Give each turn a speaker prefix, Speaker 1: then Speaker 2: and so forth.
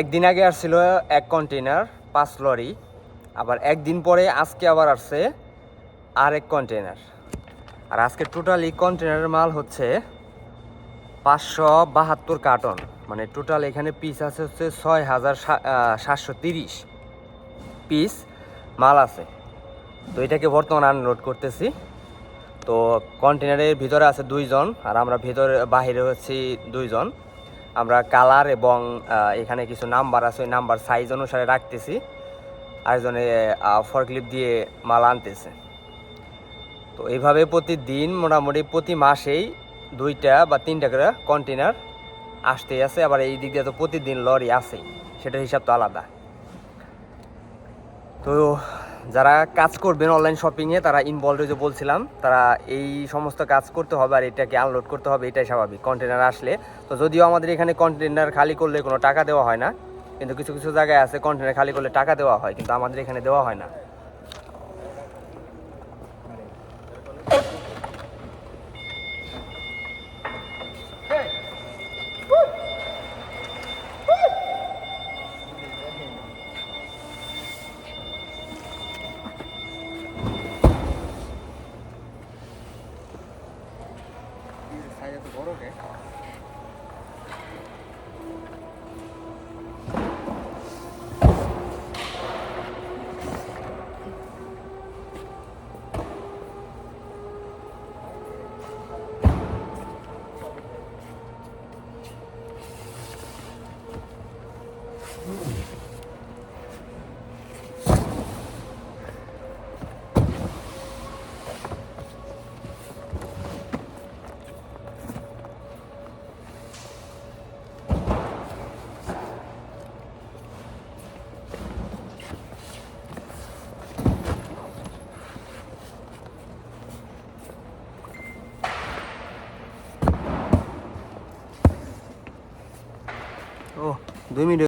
Speaker 1: একদিন আগে আসছিল এক কন্টেনার পাঁচ লরি। আবার একদিন পরে আজকে আবার আসছে আর এক কন্টেনার আর আজকে টোটালি কন্টেনারের মাল হচ্ছে পাঁচশো বাহাত্তর কার্টন মানে টোটাল এখানে পিস আছে হচ্ছে ছয় হাজার সাতশো তিরিশ পিস মাল আছে। তো এটাকে বর্তমানে আনলোড করতেছি। তো কন্টেনারের ভিতরে আছে দুইজন, আর আমরা ভিতরে, বাহিরে হচ্ছি দুইজন। আমরা কালার এবং এখানে কিছু নাম্বার আছে, ওই নাম্বার সাইজ অনুসারে রাখতেছি। আরেকজনে ফরক্লিপ দিয়ে মাল আনতেছে। তো এইভাবে প্রতিদিন মোটামুটি প্রতি মাসেই দুইটা বা তিনটা করে কন্টেনার আসতেই আছে। আবার এই দিক দিয়ে তো প্রতিদিন লরি আসেই সেটার হিসাব তো আলাদা। তো যারা কাজ করবেন অনলাইন শপিংয়ে তারা ইনভলভ যে বলছিলাম, তারা এই সমস্ত কাজ করতে হবে আর এটাকে আনলোড করতে হবে, এটাই স্বাভাবিক কন্টেনার আসলে। তো যদিও আমাদের এখানে কন্টেনার খালি করলে কোনো টাকা দেওয়া হয় না, কিন্তু কিছু কিছু জায়গায় আছে কন্টেনার খালি করলে টাকা দেওয়া হয়, কিন্তু আমাদের এখানে দেওয়া হয় না। 이래서 모르게. 어, 또 느미를